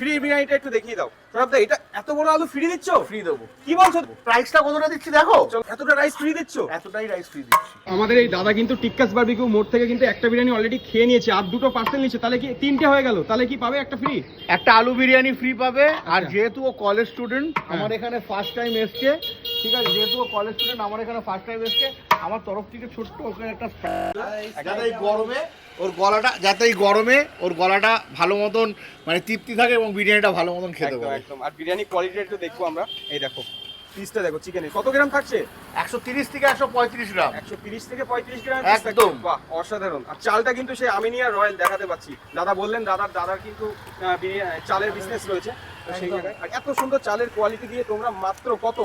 Free বিরিয়ানিটা একটু দেখিয়ে দাও। দা এটা এত বড় আলু ফ্রি দিচ্ছ? ফ্রি দেবো। কি বলছো? প্রাইসটা কতটা দিচ্ছি দেখো। এতটা রাইস ফ্রি দিচ্ছ? এতটাই রাইস ফ্রি দিচ্ছি। আমাদের এই দাদা কিন্তু টিক্কাস বারবিকিউ মোড় থেকে কিন্তু একটা বিরিয়ানি অলরেডি খেয়ে নিয়েছে আর দুটো পার্সেল নিয়েছে তাহলে কি তিনটে হয়ে গেল? তাহলে কি পাবে একটা ফ্রি একটা আলু বিরিয়ানি ফ্রি পাবে আর আচ্ছা। যেহেতু ও কলেজ স্টুডেন্ট আমার এখানে ফার্স্ট টাইম এসছে ঠিক আছে যেহেতু ও কলেজ স্টুডেন্ট আমার এখানে ফার্স্ট টাইম এসছে। আমার তরফ থেকে ছোট্ট ওকে একটা যাতে এই গরমে ওর গলাটা যাতে এই গরমে ওর গলাটা ভালো মতন মানে তৃপ্তি থাকে এবং বিরিয়ানিটা ভালো মতন খেতে পারে। একদম। আর বিরিয়ানি কোয়ালিটিটা একটু দেখব আমরা। এই দেখো পিসটা দেখো চিকেনের কত গ্রাম থাকছে? একশো তিরিশ থেকে একশো পঁয়ত্রিশ গ্রাম। একশো তিরিশ থেকে পঁয়ত্রিশ গ্রাম একদম। বাহ অসাধারণ। আর চালটা কিন্তু সেই আমিনিয়া রয়্যাল দেখাতে পাচ্ছি। দাদা বললেন দাদার দাদার কিন্তু আহ, চালের বিজনেস রয়েছে। সেই জায়গায়। আর এত সুন্দর চালের কোয়ালিটি দিয়ে তোমরা মাত্র কত?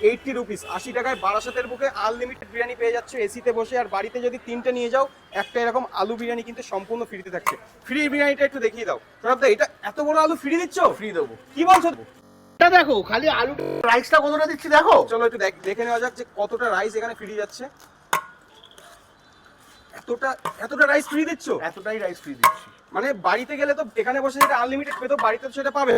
এইটটি রুপিস আশি টাকায় বারাসাতের বুকে আনলিমিটেড বিরিয়ানি পেয়ে যাচ্ছ এসিতে বসে। আর বাড়িতে যদি তিনটে নিয়ে যাও একটা এরকম আলু বিরিয়ানি কিন্তু সম্পূর্ণ ফ্রিতে থাকছে। ফ্রি বিরিয়ানিটা একটু দেখিয়ে দাও। সৌরভ দা এটা এত বড় আলু ফ্রি দিচ্ছ? ফ্রি দেবো। কি বলছো? এটা দেখো খালি আলু রাইসটা কতটা দিচ্ছি দেখো? চলো একটু দেখ- দেখে নেওয়া যাক যে কতটা রাইস এখানে ফ্রি যাচ্ছে। এতটা এতটা রাইস ফ্রি দিচ্ছ? এতটাই রাইস ফ্রি দিচ্ছি। মানে বাড়িতে গেলে তো এখানে বসে যেটা আনলিমিটেড পেতো বাড়িতে তো সেটা পাবে।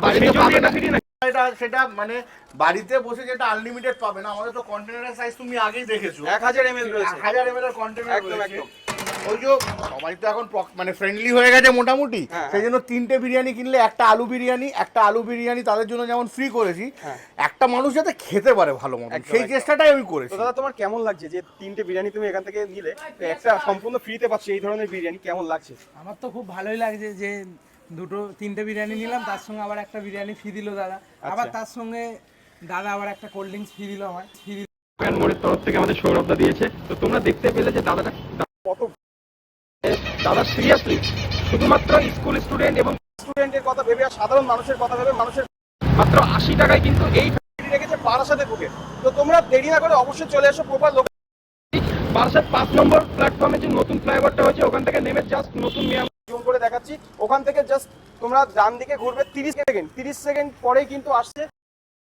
বাড়িতে পাবে না। free না। এটা সেটা মানে বাড়িতে বসে যেটা আনলিমিটেড পাবে না আমাদের তো কন্টেনারের সাইজ তুমি আগেই দেখেছ। এক হাজার এমএল রয়েছে। হাজার এমএল এর কন্টেনার একদম। ওই যে সবাই তো এখন মানে ফ্রেন্ডলি হয়ে গেছে মোটামুটি। হ্যাঁ, সেই জন্য তিনটে বিরিয়ানি কিনলে একটা আলু বিরিয়ানি একটা আলু বিরিয়ানি তাদের জন্য যেমন ফ্রি করেছি হ্যাঁ। একটা মানুষ যাতে খেতে পারে ভালো মতো সেই চেষ্টাটাই আমি করেছি। দাদা তোমার কেমন লাগছে যে তিনটে বিরিয়ানি তুমি এখান থেকে নিলে? একটা সম্পূর্ণ ফ্রিতে পাচ্ছ এই ধরনের বিরিয়ানি কেমন লাগছে? আমার তো খুব ভালোই লাগছে যে দুটো তিনটে বিরিয়ানি নিলাম তার সঙ্গে আবার একটা বিরিয়ানি ফ্রি দিল দাদা। আবার তার সঙ্গে দাদা আবার একটা কোল্ড ড্রিঙ্কস ফ্রি দিল আমার ফ্রি প্যান মোড়ের তরফ থেকে আমাদের সৌরভদা দিয়েছে। তো তোমরা দেখতে পেলে যে দাদাটা কত দাদা সিরিয়াসলি শুধুমাত্র স্কুল স্টুডেন্ট এবং স্টুডেন্টের কথা ভেবে আর সাধারণ মানুষের কথা ভেবে মানুষের মাত্র আশি টাকায় কিন্তু এই ফ্রি রেখেছে বারাসাতে বুকে তো তোমরা দেরি না করে অবশ্যই চলে এসো প্রপার লোক বারাসাত পাঁচ নম্বর প্ল্যাটফর্মে যে নতুন ফ্লাইওভারটা হয়েছে ওখান থেকে নেমে জাস্ট নতুন মিয়াম দেখাচ্ছি। ওখান থেকে জাস্ট তোমরা ডান দিকে ঘুরবে তিরিশ সেকেন্ড তিরিশ সেকেন্ড পরেই কিন্তু আসছে।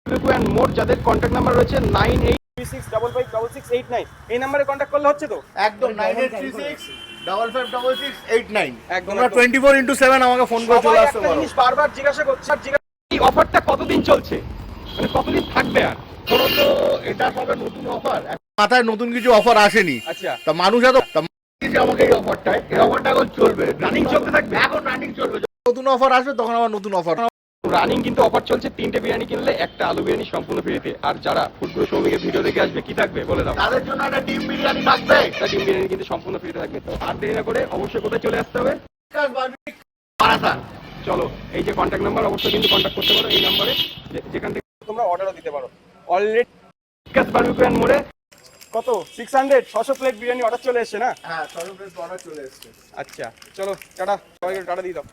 অ্যান্ড মোর যাদের কন্ট্যাক্ট নাম্বার রয়েছে nine eight three six double five double six eight nine এই নাম্বারে কন্ট্যাক্ট করলে হচ্ছে তো? একদম nine eight three six double five double six eight nine তোমরা টোয়েন্টি ফোর ইন্টু সেভেন আমাকে ফোন করে সবাই চলে আসতে পারো। বারবার জিজ্ঞাসা করছে আর জিজ্ঞাসা এই অফারটা কতদিন চলছে? মানে কতদিন থাকবে আর? ধরো তো এটা নতুন অফার মাথায় নতুন কিছু অফার আসেনি। আচ্ছা। তা মানুষ এত তা আমাকে এই অফারটা এই অফারটা এখন চলবে। রানিং চলতে থাকবে। এখন রানিং চলবে। নতুন অফার আসবে তখন আবার নতুন অফার রানিং কিন্তু অফার চলছে তিনটে বিরিয়ানি কিনলে একটা আলু বিরিয়ানি সম্পূর্ণ ফ্রিতে আর যারা ফুটবল শ্রমিকের ভিডিও দেখে আসবে কি থাকবে? বলে দাও। তাদের জন্য একটা ডিম বিরিয়ানি থাকবে। একটা ডিম বিরিয়ানি কিন্তু সম্পূর্ণ ফ্রিতে থাকবে। তো আর দেরি না করে অবশ্যই কোথায় চলে আসতে হবে? চলো এই যে কন্ট্যাক্ট নাম্বার অবশ্যই কিন্তু কন্ট্যাক্ট করতে পারো এই নাম্বারে যেখান থেকে তোমরা অর্ডারও দিতে পারো। অলরেডি বিকাশ বারবিকিউ অ্যান্ড মোড়ে কত? সিক্স হান্ড্রেড ছশো প্লেট বিরিয়ানি অর্ডার চলে এসছে না? হ্যাঁ প্লেট অর্ডার চলে এসেছে। আচ্ছা চলো টাটা। সবাইকে টাটা দিয়ে দাও।